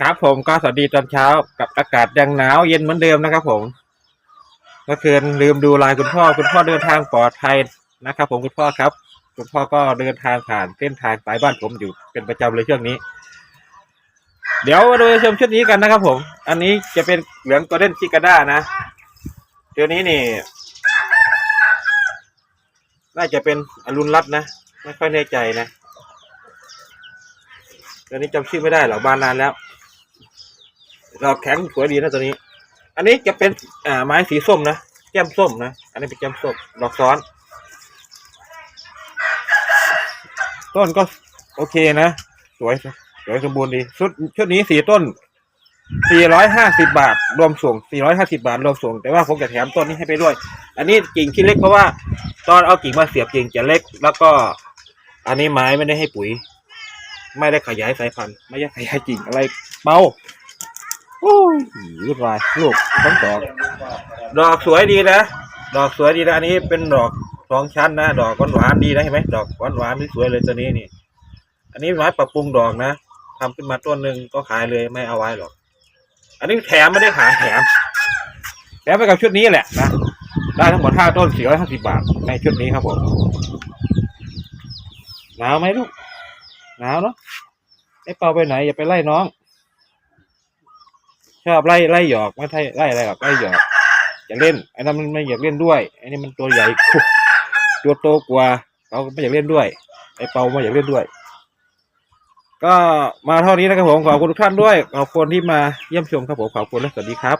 ครับผมก็สวัสดีตอนเช้ากับอากาศยังหนาวเย็นเหมือนเดิมนะครับ ผมเมื่อคืนลืมดูไลน์คุณพ่อคุณพ่อเดินทางปลอดภัยนะครับ ผมคุณพ่อครับ คุณพ่อก็เดินทางผ่านเส้นทางสายบ้านผมอยู่เป็นประจำเลยช่วงนี้ เดี๋ยวมาดูชมชุดนี้กันนะครับ ผม อันนี้จะเป็นเหลืองกอเด้นชิกาด้านะตัวนี้นี่น่าจะเป็นอรุณรัตน์นะไม่ค่อยแน่ใจนะตัวนี้จำชื่อไม่ได้หรอกบานนานแล้ว ดอกแข็งสวยดีนะตัวนี้ อันนี้จะเป็นอ่าไม้สีส้มนะแก้มส้มนะ อันนี้เป็นแก้มส้มดอกซ้อน ต้นก็โอเคนะ สวยสวยสมบูรณ์ดี ชุดชุดนี้สี่ต้นสี่ร้อยห้าสิบาท รวมส่งสี่ร้อยห้าสิบาท รวมส่ง แต่ว่าผมจะแถมต้นนี้ให้ไปด้วย อันนี้กิ่งที่เล็กเพราะว่า ตอนเอากิ่งมาเสียบกิ่งจะเล็ก แล้วก็ อันนี้ไม้ไม่ได้ให้ปุ๋ย ไม่ได้ขยายสายพันธุ์ ไม่ได้ขยายกิ่งอะไรเบา อ้ยรุดวายลูกทั้งดอกดอกสวยดีนะ ดอกสวยดีนะอันนี้เป็นดอกสองชั้นนะ ดอกหวานๆดีนะเห็นไหมดอกหวานๆที่สวยเลยตัวนี้นี่ อันนี้ไม้ปรับปรุงดอกนะทำขึ้นมาต้นหนึ่งก็ขายเลยไม่เอาไว้หรอก อันนี้แถมไม่ได้ขายแถมแถมไปกับชุดนี้แหละนะได้ทั้งหมดห้าต้นสี่ร้อยห้าสิบาทในชุดนี้ครับผมหนาวไหมลูกหนาวเนาะไอ้เปาไปไหนอย่าไปไล่น้อง ชอบไล่ไล่หยอกไม่ใช่ไล่อะไรหรอกไล่หยอกอยากเล่นไอ้นั่นมันไม่อยากเล่นด้วยไอ้นี่มันตัวใหญ่ตัวโตกว่าเขาไม่อยากเล่นด้วย ไอ้เปาไม่อยากเล่นด้วย ก็มาเท่านี้นะครับผมขอบคุณทุกท่านด้วยขอบคุณที่มาเยี่ยมชมครับผมขอบคุณและสวัสดีครับ